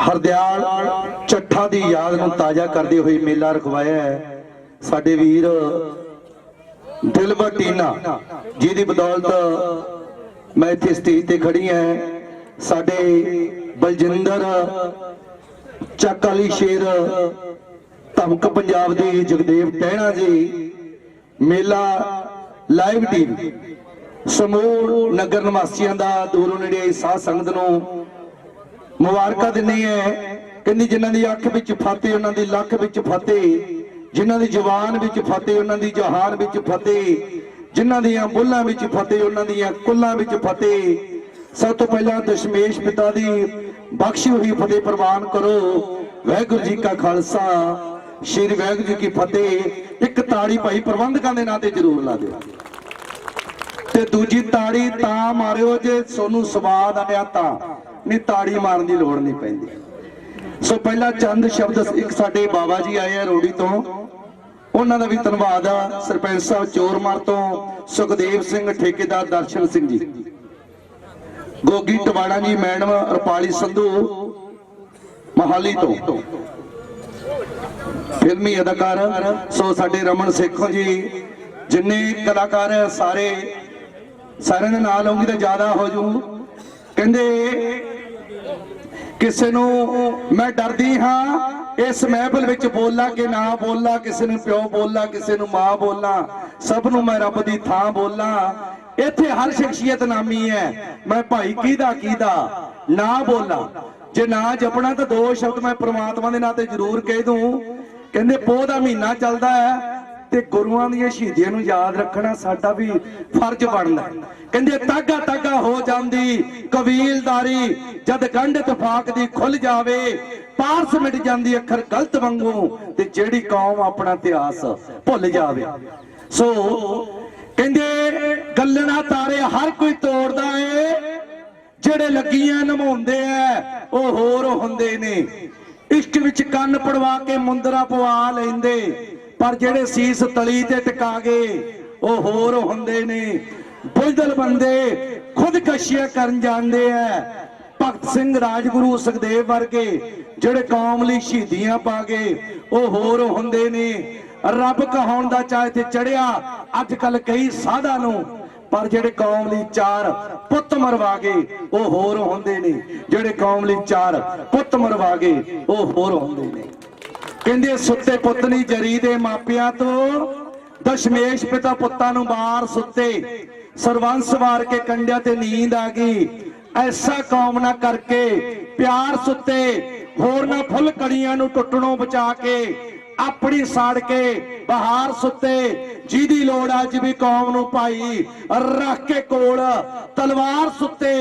ਹਰਦਿਆਲ ਚੱਠਾ ਦੀ ਯਾਦ ਨੂੰ ਤਾਜ਼ਾ ਕਰਦੇ ਹੋਏ ਮੇਲਾ ਰਖਵਾਇਆ ਹੈ। ਸਾਡੇ ਵੀਰ ਦਿਲਬਰ ਟੀਨਾ ਜਿਹਦੀ ਬਦੌਲਤ ਮੈਂ ਇੱਥੇ ਸਟੇਜ ਤੇ ਖੜੀ ਹਾਂ। ਸਾਡੇ ਬਲਜਿੰਦਰ ਚੱਕ ਵਾਲੀ ਸ਼ੇਰ ਧਮਕ ਪੰਜਾਬ ਦੇ ਜਗਦੇਵ ਟਹਿਣਾ ਜੀ। ਮੇਲਾ ਲਾਈਵ ਟੀਮ ਸਮੂਹ ਨਗਰ ਨਿਵਾਸੀਆਂ ਦਾ ਦੂਰੋਂ ਨੇੜੇ ਆਈ ਸਾਧ ਸੰਗਤ ਨੂੰ ਮੁਬਾਰਕਾਂ ਦਿੰਦੇ ਹੈ। ਕਹਿੰਦੀ ਜਿਨ੍ਹਾਂ ਦੀ ਅੱਖ ਵਿੱਚ ਫਤਿਹ, ਉਹਨਾਂ ਦੀ ਲੱਖ ਵਿੱਚ ਫਤਿਹ। ਜਿਨ੍ਹਾਂ ਦੀ ਜ਼ੁਬਾਨ ਵਿੱਚ ਫਤਿਹ, ਉਹਨਾਂ ਦੀ ਜਹਾਨ ਵਿੱਚ ਫਤਿਹ। ਜਿਨ੍ਹਾਂ ਦੀਆਂ ਬੁੱਲਾਂ ਵਿੱਚ ਫਤਿਹ, ਉਹਨਾਂ ਦੀਆਂ ਕੁੱਲਾਂ ਵਿੱਚ ਫਤਿਹ। ਸਭ ਤੋਂ ਪਹਿਲਾਂ ਦਸ਼ਮੇਸ਼ ਪਿਤਾ ਦੀ ਬਖਸ਼ੀ ਹੋਈ ਫਤਿਹ ਪ੍ਰਵਾਨ ਕਰੋ। ਵਾਹਿਗੁਰੂ ਜੀ ਕਾ ਖਾਲਸਾ। ਸ਼੍ਰੀ ਵਾਹਿਗੁਰੂ ਜੀ ਕੀ ਫਤਿਹ। ਇੱਕ ਤਾੜੀ ਭਾਈ ਪ੍ਰਬੰਧਕਾਂ ਦੇ ਨਾਂ ਤੇ ਜ਼ਰੂਰ ਲਾ ਦਿਓ। ਤੇ ਦੂਜੀ ਤਾੜੀ ਤਾਂ ਮਾਰਿਓ ਜੇ ਸੋਨੂੰ ਸਵਾਦ ਆਇਆ ਤਾਂ। ਨਹੀਂ, ਤਾੜੀ ਮਾਰਨ ਦੀ ਲੋੜ ਨਹੀਂ ਪੈਂਦੀ। ਸੋ ਪਹਿਲਾ ਚੰਦ ਸ਼ਬਦ ਇੱਕ ਸਾਡੇ ਬਾਬਾ ਜੀ ਆਏ ਆ ਰੋੜੀ ਤੋਂ। ਉਹਨਾਂ ਦਾ ਵੀ ਧੰਨਵਾਦ ਆ, ਸਰਪੰਚ ਸਾਹਿਬ ਚੋਰਮਰ ਤੋਂ, ਸੁਖਦੇਵ ਸਿੰਘ ਠੇਕੇਦਾਰ ਦਰਸ਼ਨ ਸਿੰਘ ਜੀ। ਗੋਗੀ ਟਵਾੜਾ ਜੀ, ਮੈਡਮ ਰਪਾਲੀ ਸੰਧੂ, ਮਹਾਲੀ ਤੋਂ। ਫਿਲਮੀ ਅਦਾਕਾਰ, ਸੋ ਸਾਡੇ ਰਮਨ ਸੇਖੋ ਜੀ, ਜਿੰਨੇ ਕਲਾਕਾਰ ਹੈ ਸਾਰੇ, ਸਾਰਿਆਂ ਦੇ ਨਾਲ ਆਉਂਗੀ ਤਾਂ ਜ਼ਿਆਦਾ ਹੋ ਜੂ। ਕਹਿੰਦੇ ਕਿਸੇ ਨੂੰ ਮੈਂ ਡਰਦੀ ਹਾਂ, ਇਸ ਮਹਿਫਲ ਵਿੱਚ ਬੋਲਾਂ ਕਿ ਨਾ ਬੋਲਾਂ, ਕਿਸੇ ਨੂੰ ਪਿਓ ਬੋਲਾਂ, ਕਿਸੇ ਨੂੰ ਮਾਂ ਬੋਲਾਂ, ਸਭ ਨੂੰ ਮੈਂ ਰੱਬ ਦੀ ਥਾਂ ਬੋਲਾਂ। ਇੱਥੇ ਹਰ ਸ਼ਖਸੀਅਤ ਨਾਮੀ ਹੈ। ਮੈਂ ਭਾਈ ਕਿਹਦਾ ਕਿਹਦਾ? ਨਾ ਬੋਲਾਂ। ਜੇ ਨਾ ਜਪਣਾ ਤਾਂ ਦੋ ਸ਼ਬਦ ਮੈਂ ਪ੍ਰਮਾਤਮਾ ਦੇ ਨਾਂ ਤੇ ਜ਼ਰੂਰ ਕਹਿ ਦੂੰ। ਕਹਿੰਦੇ ਪੋਹ ਦਾ ਮਹੀਨਾ ਚੱਲਦਾ ਹੈ। ਤੇ ਗੁਰੂਆਂ ਦੀਆਂ ਸ਼ਹੀਦੀਆਂ ਨੂੰ ਯਾਦ ਰੱਖਣਾ ਸਾਡਾ ਵੀ ਫਰਜ਼ ਬਣਦਾ ਕਹਿੰਦੇ ਤਾਗਾ ਤਾਗਾ ਹੋ ਜਾਂਦੀ, ਕਬੀਲਦਾਰੀ ਜਦ ਗੰਢ ਇਤਫਾਕ ਦੀ ਖੁੱਲ ਜਾਵੇ, ਪਾਰਸ ਮਿਟ ਜਾਂਦੀ ਅੱਖਰ ਗਲਤ ਵਾਂਗੂ ਤੇ ਜਿਹੜੀ ਕੌਮ ਆਪਣਾ ਇਤਿਹਾਸ ਭੁੱਲ ਜਾਵੇ। ਸੋ ਕਹਿੰਦੇ ਗੱਲਣਾ ਤਾਰੇ ਹਰ ਕੋਈ ਤੋੜਦਾ ਏ, ਜਿਹੜੇ ਲੱਗੀਆਂ ਨਿਭਾਉਂਦੇ ਐ, ਉਹ ਹੋਰ ਹੁੰਦੇ ਨੇ। ਇਸ਼ਕ ਵਿੱਚ ਕੰਨ ਪੜਵਾ ਕੇ ਮੁੰਦਰਾ ਪਵਾ ਲੈਂਦੇ। ਪਰ ਜਿਹੜੇ ਸੀਸ ਤਲੀ ਤੇ ਟਿਕਾ ਗਏ, ਉਹ ਹੋਰ ਹੁੰਦੇ ਨੇ। ਬੁੱਝਦਲ ਬੰਦੇ ਖੁਦਕਸ਼ੀਆਂ ਕਰਨ ਜਾਂਦੇ ਐ। ਭਗਤ ਸਿੰਘ ਰਾਜਗੁਰੂ ਸੁਖਦੇਵ ਵਰਗੇ ਜਿਹੜੇ ਕੌਮ ਲਈ ਸ਼ਹੀਦੀਆਂ ਪਾ ਗਏ, ਉਹ ਹੋਰ ਹੁੰਦੇ ਨੇ। ਰੱਬ ਕਹਾਉਣ ਦਾ ਚਾਹੇ ਤੇ ਚੜਿਆ ਅੱਜ ਕੱਲ ਕਈ ਸਾਧਾਂ ਨੂੰ, ਪਰ ਜਿਹੜੇ ਕੌਮ ਲਈ ਚਾਰ ਪੁੱਤ ਮਰਵਾ ਗਏ, ਉਹ ਹੋਰ ਹੁੰਦੇ ਨੇ। ਜਿਹੜੇ ਕੌਮ ਲਈ ਚਾਰ ਪੁੱਤ ਮਰਵਾ ਗਏ, ਉਹ ਹੋਰ ਹੁੰਦੇ ਨੇ। ਕਹਿੰਦੇ ਸੁੱਤੇ ਪੁੱਤ ਨਹੀਂ ਜਰੀ ਦੇ ਮਾਪਿਆਂ ਤੋਂ। ਦਸ਼ਮੇਸ਼ ਪਿਤਾ ਪੁੱਤਾਂ ਨੂੰ ਮਾਰ ਸੁੱਤੇ। ਸਰਵੰਸ ਵਾਰ ਕੇ ਕੰਡਿਆਂ ਤੇ ਨੀਂਦ ਆ ਗਈ। ਐਸਾ ਕੌਮ ਨਾ ਕਰਕੇ ਪਿਆਰ ਸੁੱਤੇ। ਹੋਰ ਨਾ ਫੁੱਲ ਕੜੀਆਂ ਨੂੰ ਟੁੱਟਣੋਂ ਬਚਾ ਕੇ। ਆਪਣੀ ਸਾੜ ਕੇ ਬਹਾਰ ਸੁੱਤੇ, ਜਿਹਦੀ ਲੋੜ ਅੱਜ ਵੀ ਕੌਮ ਨੂੰ ਭਾਈ ਰੱਖ ਕੇ ਕੋਲ ਤਲਵਾਰ ਸੁੱਤੇ,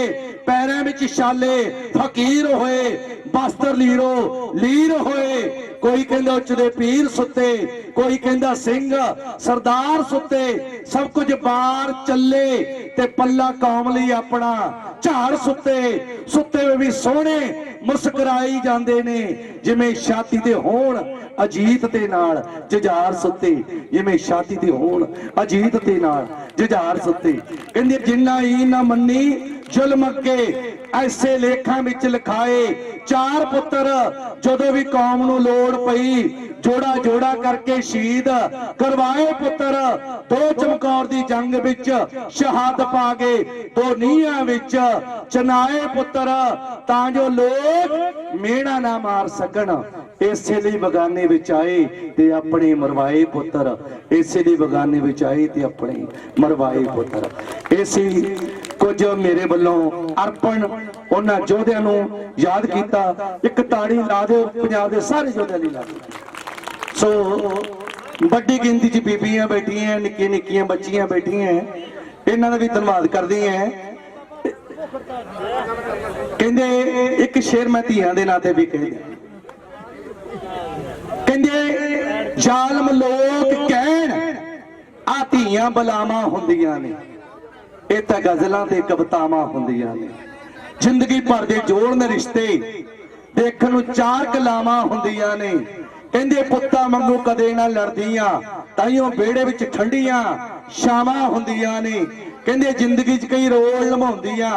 ਪੈਰਾਂ ਵਿੱਚ ਛਾਲੇ, ਫਕੀਰ ਹੋਏ, ਬਸਤਰ ਲੀਰੋ, ਲੀਰ ਹੋਏ। ਕੋਈ ਕਹਿੰਦਾ ਉੱਚ ਪੀਰ ਸੁੱਤੇ, ਕੋਈ ਕਹਿੰਦਾ ਸਿੰਘ ਸਰਦਾਰ ਸੁੱਤੇ। ਸਭ ਕੁਝ ਬਾਹਰ ਚੱਲੇ ਤੇ ਪੱਲਾ ਕੌਮ ਲਈ ਆਪਣਾ ਝਾੜ ਸੁੱਤੇ। ਸੁੱਤੇ ਵੀ ਸੋਹਣੇ ਮੁਸਕਰਾਈ ਜਾਂਦੇ ਨੇ, ਜਿਵੇਂ ਛਾਤੀ ਤੇ ਹੋਣ ਅਜੀਤ ਤੇ ਨਾਲ ਜੁਝਾਰ ਸੁੱਤੇ ਜਿਵੇਂ ਛਾਤੀ ਤੇ ਹੋਣ। ਅਜੀਤ ਤੇ ਨਾਲ ਜੁਝਾਰ ਸੁੱਤੇ। ਕਹਿੰਦੇ, ਜਿੰਨਾ ਹੀ ਨਾ ਮੰਨੀ, ਜ਼ੁਲਮ ਅੱਗੇ ਐਸੇ ਲੇਖਾਂ ਵਿੱਚ ਲਿਖਾਏ, ਚਾਰ ਪੁੱਤਰ ਜਦੋਂ ਵੀ ਕੌਮ ਨੂੰ ਲੋੜ ਪਈ ਜੋੜਾ ਜੋੜਾ ਕਰਕੇ ਸ਼ਹੀਦ ਕਰਵਾਏ ਪੁੱਤਰ, ਦੋ ਚਮਕੌਰ ਦੀ ਜੰਗ ਵਿੱਚ ਸ਼ਹਾਦਤ ਪਾ ਗਏ ਦੋ ਨੀਹਾਂ ਵਿੱਚ ਚਨਾਏ ਪੁੱਤਰ, ਤਾਂ ਜੋ ਲੋਕ ਮੇਣਾ ਨਾ ਮਾਰ ਸਕਣ। ਇਸੇ ਲਈ ਬਗਾਨੇ ਵਿੱਚ ਆਏ ਤੇ ਆਪਣੇ ਮਰਵਾਏ ਪੁੱਤਰ। ਇਸੇ ਲਈ ਬਗਾਨੇ ਵਿੱਚ ਆਏ ਤੇ ਆਪਣੇ ਮਰਵਾਏ ਪੁੱਤਰ। ਇਸੇ ਕੁਝ ਮੇਰੇ ਵੱਲੋਂ ਅਰਪਣ ਉਹਨਾਂ ਯੋਧਿਆਂ ਨੂੰ ਯਾਦ ਕੀਤਾ। ਇੱਕ ਤਾੜੀ ਲਾ ਦਿਓ, ਪੰਜਾਬ ਦੇ ਸਾਰੇ ਯੋਧਿਆਂ ਲਈ ਲਾ ਦਿਓ ਸੋ ਵੱਡੀ ਗਿਣਤੀ 'ਚ ਬੀਬੀਆਂ ਬੈਠੀਆਂ ਨਿੱਕੀਆਂ ਨਿੱਕੀਆਂ ਬੱਚੀਆਂ ਬੈਠੀਆਂ। ਇਹਨਾਂ ਦਾ ਵੀ ਧੰਨਵਾਦ ਕਰਦੀ ਹਾਂ। ਕਹਿੰਦੇ ਇੱਕ ਸ਼ੇਰ ਮੈਂ ਧੀਆਂ ਦੇ ਨਾਂ ਤੇ ਵੀ ਕਹਿੰਦੇ ਕਹਿੰਦੇ ਜ਼ਾਲਮ ਲੋਕ ਕਹਿਣ, ਆ ਧੀਆਂ ਬਲਾਵਾਂ ਹੁੰਦੀਆਂ ਨੇ। ਇਹ ਤਾਂ ਗਜ਼ਲਾਂ ਤੇ ਕਵਿਤਾਵਾਂ ਹੁੰਦੀਆਂ ਨੇ। ਜ਼ਿੰਦਗੀ ਭਰ ਦੇ ਜੋੜਨ ਰਿਸ਼ਤੇ, ਦੇਖਣ ਨੂੰ ਚਾਰ ਕਲਾਵਾਂ ਹੁੰਦੀਆਂ ਨੇ। ਕਹਿੰਦੇ ਪੁੱਤਾਂ ਵਾਂਗੂ ਕਦੇ ਨਾ ਲੜਦੀਆਂ, ਤਾਈਓ ਵਿਹੜੇ ਵਿੱਚ ਠੰਡੀਆਂ ਸ਼ਾਮਾਂ ਹੁੰਦੀਆਂ ਨੇ। ਕਹਿੰਦੇ ਜ਼ਿੰਦਗੀ 'ਚ ਕਈ ਰੋਲ ਨਿਭਾਉਂਦੀਆਂ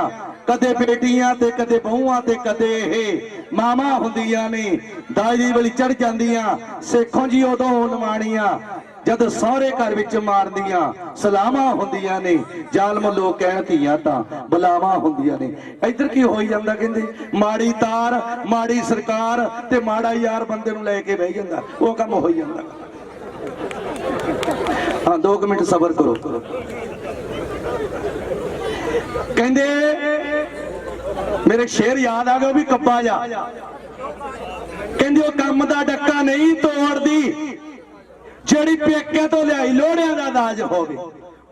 ਕਦੇ ਬੇਟੀਆਂ ਤੇ, ਕਦੇ ਬਹੂਆਂ ਤੇ, ਕਦੇ ਇਹ ਮਾਮਾ ਹੁੰਦੀਆਂ ਨੇ। ਦਾਜੀ ਵਾਲੀ ਚੜ ਜਾਂਦੀਆਂ, ਸੇਖੋਂ ਜੀ ਉਦੋਂ ਨਿਮਾਣੀਆਂ ਜਦ ਸਹੁਰੇ ਘਰ ਵਿੱਚ ਮਾਰਦੀਆਂ, ਸਲਾਮਾਂ ਹੁੰਦੀਆਂ ਨੇ। ਜ਼ਾਲਮ ਲੋਕ ਕਹਿਣ ਧੀਆਂ ਤਾਂ ਬਲਾਵਾਂ ਹੁੰਦੀਆਂ ਨੇ। ਇੱਧਰ ਕੀ ਹੋਈ ਜਾਂਦਾ ਕਹਿੰਦੇ, ਮਾੜੀ ਤਾਰ, ਮਾੜੀ ਸਰਕਾਰ ਤੇ ਮਾੜਾ ਯਾਰ ਬੰਦੇ ਨੂੰ ਲੈ ਕੇ ਬਹਿ ਜਾਂਦਾ। ਉਹ ਕੰਮ ਹੋਈ ਜਾਂਦਾ। ਹਾਂ 2 ਮਿੰਟ ਸਬਰ ਕਰੋ। ਕਹਿੰਦੇ, ਮੇਰੇ ਸ਼ੇਰ ਯਾਦ ਆ ਗਏ ਵੀ ਕੱਬਾ ਜਾ ਕਹਿੰਦੇ, ਉਹ ਕੰਮ ਦਾ ਡੱਕਾ ਨਹੀਂ ਤੋੜਦੀ, ਜਿਹੜੀ ਪੇਕਿਆਂ ਤੋਂ ਲਿਆਈ ਲੋੜਿਆਂ ਦਾ ਦਾਜ ਹੋਵੇ।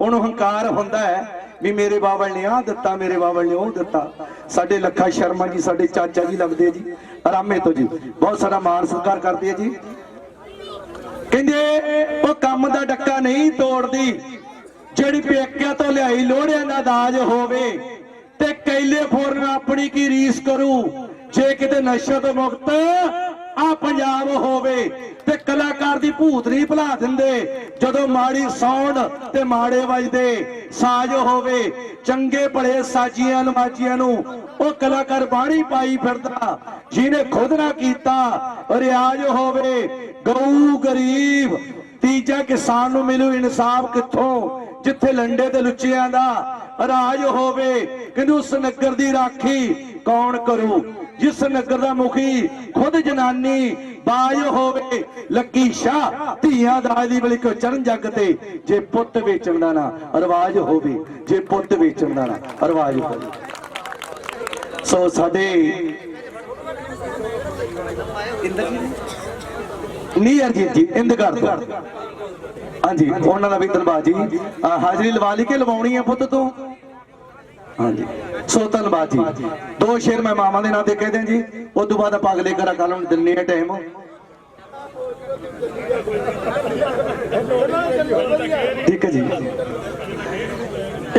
ਉਹਨੂੰ ਹੰਕਾਰ ਹੁੰਦਾ ਹੈ ਵੀ ਮੇਰੇ ਬਾਬਲ ਨੇ ਆਹ ਦਿੱਤਾ, ਮੇਰੇ ਬਾਬਲ ਨੇ ਉਹ ਦਿੱਤਾ। ਸਾਡੇ ਲੱਖਾ ਸ਼ਰਮਾ ਜੀ, ਸਾਡੇ ਚਾਚਾ ਜੀ ਲੱਗਦੇ ਜੀ, ਆਰਾਮੇ ਤੋਂ ਜੀ। ਬਹੁਤ ਸਾਰਾ ਮਾਣ ਸਤਿਕਾਰ ਕਰਦੇ ਆ ਜੀ। ਕਹਿੰਦੇ, ਉਹ ਕੰਮ ਦਾ ਡੱਕਾ ਨਹੀਂ ਤੋੜਦੀ ਜਿਹੜੀ ਪੇਕਿਆਂ ਤੋਂ ਲਿਆਈ ਲੋੜਿਆਂ ਦਾ ਦਾਜ ਹੋਵੇ ਤੇ ਕੈਲੇ ਫੋਰਨ ਆਪਣੀ ਕੀ ਰੀਸ ਕਰੂ? ਜੇ ਕਿਤੇ ਨਸ਼ਾ ਤੋਂ ਮੁਕਤ ਆ ਪੰਜਾਬ ਹੋਵੇ ਤੇ ਕਲਾਕਾਰ ਦੀ ਭੂਤ ਨਹੀਂ ਭੁਲਾ ਦਿੰਦੇ। ਜਦੋਂ ਮਾੜੀ ਸਾਊਂਡ ਤੇ ਮਾੜੇ ਵੱਜਦੇ, ਸਾਜ਼ ਹੋਵੇ, ਚੰਗੇ ਭਲੇ ਸਾਜੀਆਂ ਨਮਾਜੀਆਂ ਨੂੰ ਉਹ ਕਲਾਕਾਰ ਬਾਣੀ ਪਾਈ ਫਿਰਦਾ, ਜਿਹਨੇ ਖੁਦ ਨਾ ਕੀਤਾ, ਰਿਆਜ਼ ਹੋਵੇ, ਗਊ ਗਰੀਬ, ਤੀਜਾ ਕਿਸਾਨ ਨੂੰ ਮਿਲੂ ਇਨਸਾਫ ਕਿੱਥੋਂ? ਜਿੱਥੇ ਲੰਡੇ ਤੇ ਲੁੱਚਿਆਂ ਦਾ ਰਾਜ ਹੋਵੇ ਕਿੰਦੂ ਉਸ ਨਗਰ ਦੀ ਰਾਖੀ ਕੌਣ ਕਰੂ? ਜਿਸ ਨਗਰ ਦਾ ਮੁਖੀ ਖੁਦ ਜਨਾਨੀ ਬਾਜ ਹੋਵੇ ਲੱਕੀ ਸ਼ਾਹ ਧੀਆਂ ਦਾਜ ਦੀ ਬਲੀ ਕੋ ਚਰਨ ਜੱਗ ਤੇ ਜੇ ਪੁੱਤ ਵੇਚਣ ਦਾ ਨਾ ਰਿਵਾਜ ਹੋਵੇ ਜੇ ਪੁੱਤ ਵੇਚਣ ਦਾ ਨਾ ਰਿਵਾਜ ਹੋਵੇ। ਸੋ ਸਾਡੇ ਨਹੀਂ ਅਰਜੀਤ ਜੀ ਇੰਦ ਕਰ ਦੋ ਹਾਂਜੀ, ਉਹਨਾਂ ਦਾ ਵੀ ਧੰਨਵਾਦ ਜੀ। ਹਾਜ਼ਰੀ ਲਵਾ ਲਈ ਕਿ ਲਵਾਉਣੀ ਹੈ ਪੁੱਤ ਤੋਂ? ਹਾਂਜੀ। ਸੋ ਧੰਨਵਾਦ ਜੀ। ਦੋ ਸ਼ੇਰ ਮੈਂ ਮਾਮਾ ਦੇ ਨਾਂ ਤੇ ਕਹਿ ਦਿਆਂ ਜੀ। ਉਸ ਤੋਂ ਬਾਅਦ ਆਪਾਂ ਅਗਲੇ ਘਰਾਂ ਕੱਲ ਨੂੰ ਦਿੰਨੇ ਆ ਟਾਈਮ ਠੀਕ ਹੈ ਜੀ।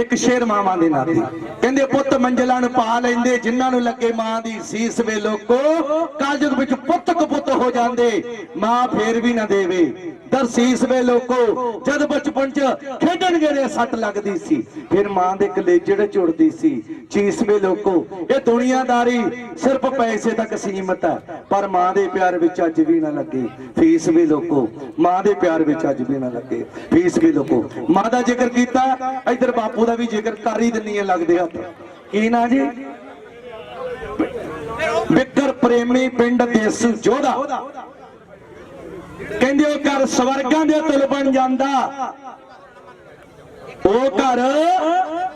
ਇੱਕ ਸ਼ੇਰ ਮਾਵਾਂ ਦੇ ਨਾਂ ਤੇ। ਕਹਿੰਦੇ, ਪੁੱਤ ਮੰਜ਼ਲਾਂ ਨੂੰ ਪਾ ਲੈਂਦੇ, ਜਿਨ੍ਹਾਂ ਨੂੰ ਲੱਗੇ ਮਾਂ ਦੀ ਸੀਸ ਵੇ ਲੋਕੋ। ਕਾਲਜੁਗ ਵਿੱਚ ਪੁੱਤ ਕਪੁੱਤ ਹੋ ਜਾਂਦੇ, ਮਾਂ ਫੇਰ ਵੀ ਨਾ ਦੇਵੇ। ਦਰ ਵੇ ਲੋਕੋ, ਜਦ ਬਚਪਨ ਚ ਖੇਡਣ ਗਏ ਸੱਟ ਲੱਗਦੀ ਸੀ, ਫਿਰ ਮਾਂ ਦੇ ਕਲੇਜੜ ਝੁੜਦੀ ਸੀ। ਚੀਸ ਵੇ ਲੋਕੋ, ਇਹ ਦੁਨੀਆਦਾਰੀ ਸਿਰਫ ਪੈਸੇ ਤੱਕ ਸੀਮਤ ਹੈ, ਪਰ ਮਾਂ ਦੇ ਪਿਆਰ ਵਿੱਚ ਅੱਜ ਵੀ ਨਾ ਲੱਗੇ। ਫੀਸ ਵੀ ਲੋਕੋ, ਮਾਂ ਦੇ ਪਿਆਰ ਵਿੱਚ ਅੱਜ ਵੀ ਨਾ ਲੱਗੇ। ਫੀਸ ਵੀ ਲੋਕੋ, ਮਾਂ ਦਾ ਜ਼ਿਕਰ ਕੀਤਾ, ਇਧਰ ਬਾਪੂ ਦਾ ਵੀ ਜ਼ਿਕਰ ਕਰ ਹੀ ਦਿੰਨੀ ਹੈ, ਲੱਗਦੇ ਹੱਥ। ਕੀ ਨਾ ਜੀ? ਵਿਕਰ ਪ੍ਰੇਮੀ ਪਿੰਡ ਦੇਸ ਜੋਧਾ। ਕਹਿੰਦੇ ਉਹ ਘਰ ਸਵਰਗਾਂ ਦੇ ਤੁਲ ਬਣ ਜਾਂਦਾ। ਉਹ ਘਰ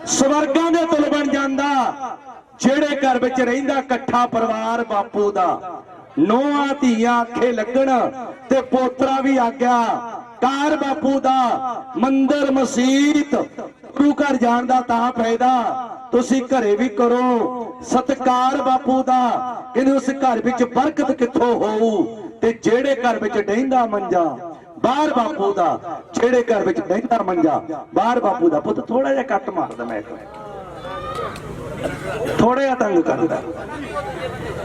ਸਵਰਗਾਂ ਦੇ ਤੁਲ ਬਣ ਜਾਂਦਾ। ਜਿਹੜੇ ਘਰ ਵਿੱਚ ਰਹਿੰਦਾ ਇਕੱਠਾ ਪਰਿਵਾਰ ਬਾਪੂ ਦਾ। ਨੋਆਂ ਧੀਆਂ ਅੱਖੇ ਲੱਗਣ ਤੇ ਪੋਤਰਾ ਵੀ ਆ ਗਿਆ। ਕਾਰ ਬਾਪੂ ਦਾ ਮੰਦਰ ਮਸਜਿਦ ਗੁਰੂ ਘਰ ਜਾਣ ਦਾ ਤਾਂ ਫਾਇਦਾ। ਤੁਸੀਂ ਘਰੇ ਵੀ ਕਰੋ। ਸਤਕਾਰ ਬਾਪੂ ਦਾ, ਕਹਿੰਦੇ ਉਸ ਘਰ ਵਿੱਚ ਬਰਕਤ ਕਿੱਥੋਂ ਹੋਊ ਤੇ ਜਿਹੜੇ ਘਰ ਵਿੱਚ ਡਹਿੰਦਾ ਮੰਜਾ, ਬਾਹਰ ਬਾਪੂ ਦਾ, ਜਿਹੜੇ ਘਰ ਵਿੱਚ ਡਹਿੰਦਾ ਮੰਜਾ, ਬਾਹਰ ਬਾਪੂ ਦਾ ਪੁੱਤ ਥੋੜਾ ਜਿਹਾ ਕੱਟ ਮਾਰਦਾ ਮੈਂ ਇੱਕ ਥੋੜਾ ਜਿਹਾ ਤੰਗ ਕਰਦਾ।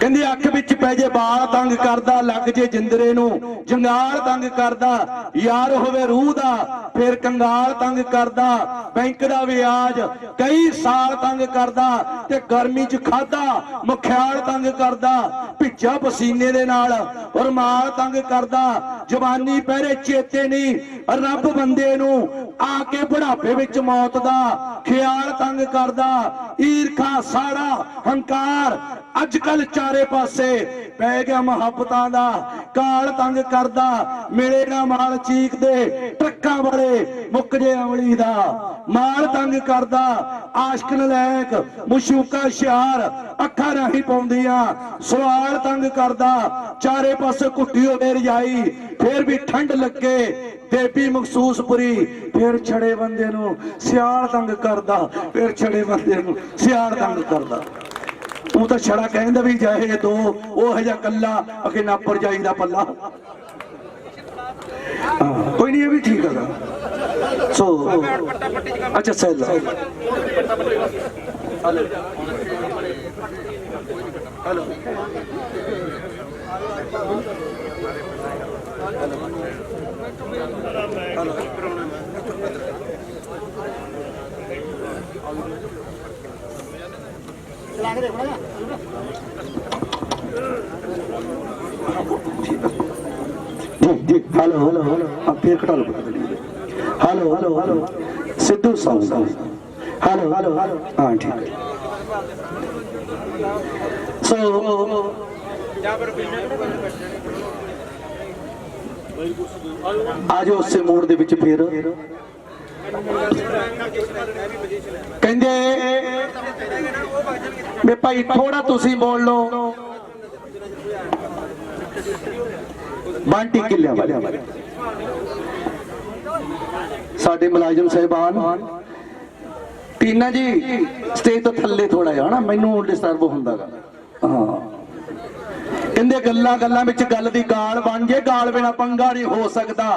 ਕਹਿੰਦੀ ਅੱਖ ਵਿੱਚ ਪੈ ਜੇ ਬਾਲ ਤੰਗ ਕਰਦਾ, ਲੱਗ ਜੇ ਜਿੰਦਰੇ ਨੂੰ। ਜੰਗਾਲ ਤੰਗ ਕਰਦਾ, ਯਾਰ ਹੋਵੇ ਰੂਹ ਦਾ, ਫਿਰ ਕੰਗਾਲ ਤੰਗ ਕਰਦਾ। ਬੈਂਕ ਦਾ ਵਿਆਜ ਕਈ ਸਾਲ ਤੰਗ ਕਰਦਾ ਤੇ ਗਰਮੀ 'ਚ ਖਾਦਾ, ਮਖਿਆਲ ਤੰਗ ਕਰਦਾ। ਭਿੱਜਾ ਪਸੀਨੇ ਦੇ ਨਾਲ ਰਮਾਲ ਤੰਗ ਕਰਦਾ। ਜਵਾਨੀ ਪਹਿਰੇ ਚੇਤੇ ਨਹੀਂ, ਰੱਬ ਬੰਦੇ ਨੂੰ ਆ ਕੇ ਬੁਢਾਪੇ ਵਿੱਚ ਮੌਤ ਦਾ ਖਿਆਲ ਤੰਗ ਕਰਦਾ। ਈਰਖਾ ਸਾਰਾ ਹੰਕਾਰ ਅੱਜ ਕੱਲ ਚਾਰੇ ਪਾਸੇ ਪੈ ਗਿਆ ਮੁਹੱਬਤਾਂ ਦਾ, ਕਾਲ ਤੰਗ ਕਰਦਾ, ਮਿਲੇ ਨਾ ਮਾਲ ਚੀਕਦੇ ਟਰੱਕਾਂ ਵਾਲੇ ਮੁੱਕ ਜੇ ਅਮਲੀ ਦਾ, ਮਾਲ ਤੰਗ ਕਰਦਾ, ਆਸ਼ਕ ਨਲੈਕ, ਮੁਸ਼ੂਕਾ ਸ਼ਿਆਰ, ਅੱਖਾਂ ਰਾਹੀਂ ਪਾਉਂਦੀਆਂ, ਸਵਾਲ ਤੰਗ ਕਰਦਾ, ਚਾਰੇ ਪਾਸੇ ਘੁੱਟੀ ਹੋਵੇ ਰਜਾਈ, ਫੇਰ ਵੀ ਠੰਡ ਲੱਗੇ, ਦੇਵੀ ਮਖਸੂਸਪੁਰੀ, ਫਿਰ ਛੜੇ ਬੰਦੇ ਨੂੰ ਸਿਆਲ ਤੰਗ ਕਰਦਾ, ਫਿਰ ਛੜੇ ਬੰਦੇ ਨੂੰ ਸਿਆਲ ਤੰਗ ਕਰਦਾ। ਤੂੰ ਤਾਂ ਛੜਾ ਕਹਿੰਦਾ ਵੀ ਜਾਏ ਦੋ ਉਹ ਜਿਹਾ ਕੱਲਾ ਅਕੇ ਨਾਪਰ ਜਾਈਦਾ ਪੱਲਾ। ਕੋਈ ਨਹੀਂ, ਇਹ ਵੀ ਠੀਕ ਹੈਗਾ। ਸੋ, ਅੱਛਾ ਸੈਲ ਜੀ ਜੀ ਹੈਲੋ ਹੈਲੋ ਹੈਲੋ ਆ ਫੇਰ ਘਟਾ ਲਓ hello hello hello Sidhu sound hello hello ਹਾਂ, ਠੀਕ। ਸੋ ਆਜੋ ਉਸੇ ਮੋੜ ਦੇ ਵਿੱਚ ਫੇਰ। ਕਹਿੰਦੇ ਵੀ ਭਾਈ ਥੋੜਾ ਤੁਸੀਂ ਬੋਲ ਲਓ। ਬਾਂਟੀ ਕਿੱਲਿਆਂ ਵਾਲੇ। ਸਾਡੇ ਮੁਲਾਜ਼ਮ ਸਾਹਿਬਾਨ। ਟੀਨਾ ਜੀ, ਸਟੇਜ ਤੋਂ ਥੱਲੇ ਥੋੜਾ ਜਿਹਾ ਨਾ, ਮੈਨੂੰ ਡਿਸਟਰਬ ਹੁੰਦਾਗਾ ਹਾਂ। ਕਹਿੰਦੇ ਗੱਲਾਂ ਗੱਲਾਂ ਵਿੱਚ ਗੱਲ ਦੀ ਗਾਲ ਬਣ ਜੇ, ਗਾਲ ਬਿਨਾ ਪੰਗਾ ਨਹੀਂ ਹੋ ਸਕਦਾ।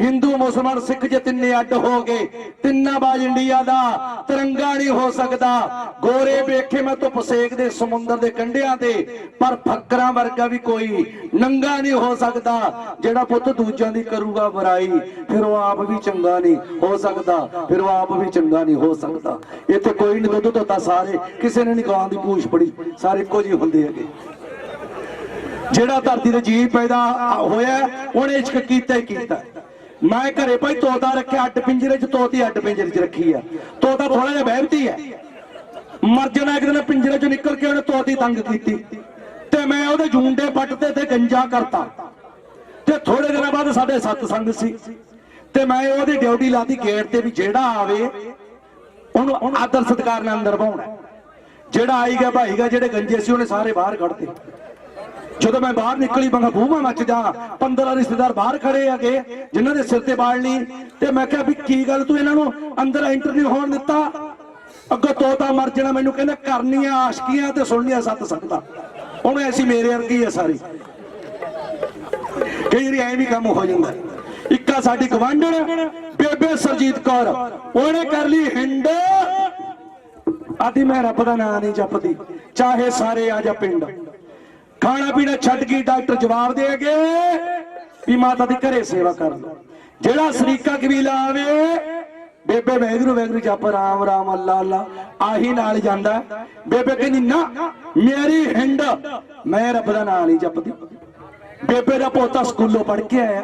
ਹਿੰਦੂ, ਮੁਸਲਮਾਨ, ਸਿੱਖ ਜੇ ਤਿੰਨੇ ਅੱਡ ਹੋ ਗਏ, ਤਿੰਨਾਂ ਬਾਜ ਇੰਡੀਆ ਦਾ, ਤਿਰੰਗਾ ਨਹੀਂ ਹੋ ਸਕਦਾ। ਗੋਰੇ ਵੇਖੇ ਮੈਂ ਧੁੱਪ ਸੇਕਦੇ ਸਮੁੰਦਰ ਦੇ ਕੰਢਿਆਂ ਤੇ, ਪਰ ਫੱਕਰਾਂ ਵਰਗਾ ਵੀ ਕੋਈ ਨੰਗਾ ਨਹੀਂ ਹੋ ਸਕਦਾ। ਜਿਹੜਾ ਪੁੱਤ ਦੂਜਿਆਂ ਦੀ ਕਰੂਗਾ ਬੁਰਾਈ, ਫਿਰ ਉਹ ਆਪ ਵੀ ਚੰਗਾ ਨਹੀਂ ਹੋ ਸਕਦਾ, ਫਿਰ ਉਹ ਆਪ ਵੀ ਚੰਗਾ ਨਹੀਂ ਹੋ ਸਕਦਾ। ਇੱਥੇ ਕੋਈ ਨਹੀਂ ਦੁੱਧ ਧੋਤਾ ਸਾਰੇ, ਕਿਸੇ ਨੇ ਨਹੀਂ ਗਾਂ ਦੀ ਪੂਛ ਪੜੀ ਸਾਰੇ ਇੱਕੋ ਜਿਹੇ ਹੁੰਦੇ ਹੈਗੇ। ਜਿਹੜਾ ਧਰਤੀ ਤੇ ਜੀਵ ਪੈਦਾ ਹੋਇਆ ਉਹਨੇ ਇਸ਼ਕ ਕੀਤਾ ਹੀ ਕੀਤਾ। ਮੈਂ ਘਰੇ ਭਾਈ ਤੋਤਾ ਰੱਖਿਆ, ਅੱਡ ਪਿੰਜਰੇ 'ਚ, ਤੋਤੀ ਅੱਡ ਪਿੰਜਰੇ 'ਚ ਰੱਖੀ ਆ। ਤੋਤਾ ਥੋੜਾ ਜਿਹਾ ਬਹਿਬਤੀ ਹੈ। ਮਰ ਜਾਣਾ ਇੱਕ ਦਿਨ, ਪਿੰਜਰੇ 'ਚੋਂ ਨਿਕਲ ਕੇ ਉਹਨੇ ਤੋਤੀ ਤੰਗ ਕੀਤੀ। ਤੇ ਮੈਂ ਉਹਦੇ ਜੂੰਡੇ ਪੱਟਦੇ ਤੇ ਗੰਜਾ ਕਰਤਾ। ਤੇ ਥੋੜੇ ਦਿਨਾਂ ਬਾਅਦ ਸਾਡੇ ਸਤਸੰਗ ਸੀ। ਤੇ ਮੈਂ ਉਹਦੀ ਡਿਊਟੀ ਲਾਤੀ ਗੇਟ ਤੇ ਵੀ ਜਿਹੜਾ ਆਵੇ, ਉਹਨੂੰ ਆਦਰ ਸਤਿਕਾਰ ਨਾਲ ਅੰਦਰ ਪਾਉਣਾ ਜਿਹੜਾ ਆਈਗਾ ਭਾਈਗਾ ਜਿਹੜੇ ਗੰਜੇ ਸੀ, ਉਹਨੇ ਸਾਰੇ ਬਾਹਰ ਕੱਢਤੇ। ਜਦੋਂ ਮੈਂ ਬਾਹਰ ਨਿਕਲੀ ਬੰਗਾ ਬੂਹਾ ਮੱਚ ਜਾ। 15 ਰਿਸ਼ਤੇਦਾਰ ਬਾਹਰ ਖੜੇ ਹੈਗੇ, ਜਿਨ੍ਹਾਂ ਦੇ ਸਿਰ ਤੇ ਬਾਲ ਨਹੀਂ। ਤੇ ਮੈਂ ਕਿਹਾ, ਵੀ ਕੀ ਗੱਲ? ਤੂੰ ਇਹਨਾਂ ਨੂੰ ਅੰਦਰ ਐਂਟਰ ਨਹੀਂ ਹੋਣ ਦਿੱਤਾ? ਅੱਗੋਂ ਤੋਤਾ ਮਰ ਜਾਣਾ, ਮੈਨੂੰ ਕਹਿੰਦਾ, ਕਰਨੀਆਂ ਆਸ਼ਕੀਆਂ ਤੇ ਸੁਣਨੀਆਂ ਸੱਤ ਸੰਗਤਾਂ। ਹੁਣ ਐਸੀ ਮੇਰੇ ਵਰਗੀ ਹੈ ਸਾਰੀ। ਕਈ ਵਾਰੀ ਐਵੇਂ ਵੀ ਕੰਮ ਹੋ ਜਾਂਦਾ। ਇੱਕਾ ਸਾਡੀ ਗਵਾਂਢਣ ਬੇਬੇ ਸਰਜੀਤ ਕੌਰ। ਉਹਨੇ ਕਰ ਲਈ ਹਿੰਡ। ਆਦੀ ਮੈਂ ਰੱਬ ਦਾ ਨਾਮ ਨਹੀਂ ਜਪਦੀ, ਚਾਹੇ ਸਾਰੇ ਆ ਜਾ ਪਿੰਡ। ਖਾਣਾ ਪੀਣਾ ਛੱਡ ਕੇ ਡਾਕਟਰ ਜਵਾਬ ਦੇਗੇ ਵੀ ਮਾਤਾ ਦੀ ਘਰੇ ਸੇਵਾ ਕਰ ਲਓ ਜਿਹੜਾ ਸਰੀਕਾ ਕਬੀਲਾ ਆਵੇ, ਬੇਬੇ ਵੈਗਰੂ ਵੈਗਰੂ ਜਪ, ਰਾਮ ਰਾਮ, ਅੱਲਾ ਅੱਲਾ, ਆਹੀ ਨਾਲ ਜਾਂਦਾ। ਬੇਬੇ ਕਹਿੰਦੀ, ਨਾ, ਮੇਰੀ ਹਿੰਡ, ਮੈਂ ਰੱਬ ਦਾ ਨਾਮ ਨਹੀਂ ਜਪਦੀ। ਬੇਬੇ ਦਾ ਪੋਤਾ ਸਕੂਲੋਂ ਪੜ ਕੇ ਆਇਆ।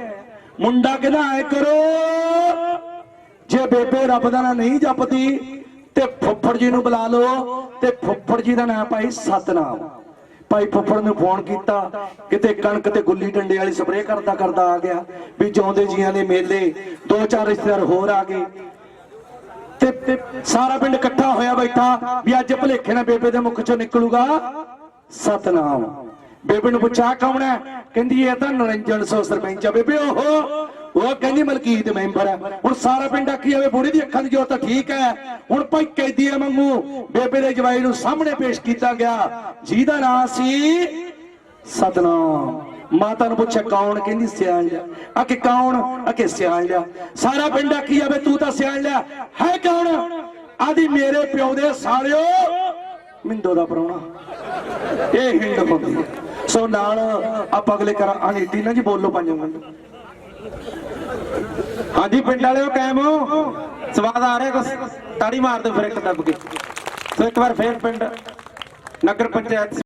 ਮੁੰਡਾ ਕਹਿੰਦਾ, ਐ ਕਰੋ, ਜੇ ਬੇਬੇ ਰੱਬ ਦਾ ਨਾਮ ਨਹੀਂ ਜਪਦੀ, ਤੇ ਫੁੱਫੜ ਜੀ ਨੂੰ ਬੁਲਾ ਲਓ, ਤੇ ਫੁੱਫੜ ਜੀ ਦਾ ਨਾਮ ਪਾਈ ਸਤਨਾਮ। ਭਾਈ ਫੁੱਫੜ ਨੂੰ ਫੋਨ ਕੀਤਾ, ਕਿਤੇ ਕਣਕ ਤੇ ਗੁੱਲੀ ਡੰਡੇ ਵਾਲੀ ਸਪਰੇਅ ਕਰਦਾ ਕਰਦਾ ਆ ਗਿਆ, ਵੀ ਜਿਉਂਦੇ ਜੀਆਂ ਦੇ ਮੇਲੇ ਦੋ ਚਾਰ ਰਿਸ਼ਤੇਦਾਰ ਹੋਰ ਆ ਗਏ। ਤੇ ਸਾਰਾ ਪਿੰਡ ਇਕੱਠਾ ਹੋਇਆ ਬੈਠਾ, ਵੀ ਅੱਜ ਭਲੇਖੇ ਨਾਲ ਬੇਬੇ ਦੇ ਮੁਖ ਚੋਂ ਨਿਕਲੂਗਾ ਸਤਨਾਮ। ਬੇਬੇ ਨੂੰ ਪੁੱਛਿਆ ਕੌਣ ਹੈ? ਕਹਿੰਦੀ, ਇਹ ਤਾਂ ਨਰਿੰਜਨ ਸੋ ਸਰਪੰਚ ਆ। ਬੇਬੇ, ਓਹੋ ਉਹ ਕਹਿੰਦੀ ਮਲਕੀਤ ਮੈਂਬਰ ਹੈ। ਹੁਣ ਸਾਰਾ ਪਿੰਡ ਆਖੀ ਜਾਵੇ, ਬੁੜੀ ਦੀ ਅੱਖਾਂ ਦੀ ਜੋਤ ਤਾਂ ਠੀਕ ਹੈ। ਹੁਣ ਭਾਈ ਕੈਦੀਆਂ ਵਾਂਗੂ ਬੇਬੇ ਦੇ ਜਵਾਈ ਨੂੰ ਸਾਹਮਣੇ ਪੇਸ਼ ਕੀਤਾ ਗਿਆ। ਜਿਹਦਾ ਨਾਂ ਸੀ ਸਤਨਾਮ। ਮਾਤਾ ਨੂੰ ਪੁੱਛਿਆ, ਕੌਣ? ਕਹਿੰਦੀ ਸਿਆਣ ਲਿਆ ਆ ਕਿ ਕੌਣ? ਆ ਕਿ ਸਿਆਣ ਲਿਆ ਸਾਰਾ ਪਿੰਡ ਆਖੀ ਜਾਵੇ, ਤੂੰ ਤਾਂ ਸਿਆਣ ਲਿਆ ਹੈ ਕੌਣ? ਆਦੀ ਮੇਰੇ ਪਿਓ ਦੇ ਸਾਲਿਓ ਮਿੰਦੋ ਦਾ ਪ੍ਰਾਹੁਣਾ ਇਹ ਹਿੰਡ ਹੁੰਦੀ ਹੈ। ਸੋ ਨਾਲ ਆਪਾਂ ਅਗਲੇ ਕਰਾਂ ਆਣੀ ਟੀਨਾ ਜੀ, ਬੋਲੋ ਪੰਜ ਮਿੰਟ। ਹਾਂਜੀ, ਪਿੰਡ ਵਾਲਿਓ ਕਾਇਮ ਹੋ। ਸਵਾਦ ਆ ਰਿਹਾ ਕੁਛ? ਤਾੜੀ ਮਾਰ ਦਿਓ ਫਿਰ ਇੱਕ ਦੱਬ ਕੇ। ਸੋ ਇੱਕ ਵਾਰ ਫੇਰ ਪਿੰਡ, ਨਗਰ ਪੰਚਾਇਤ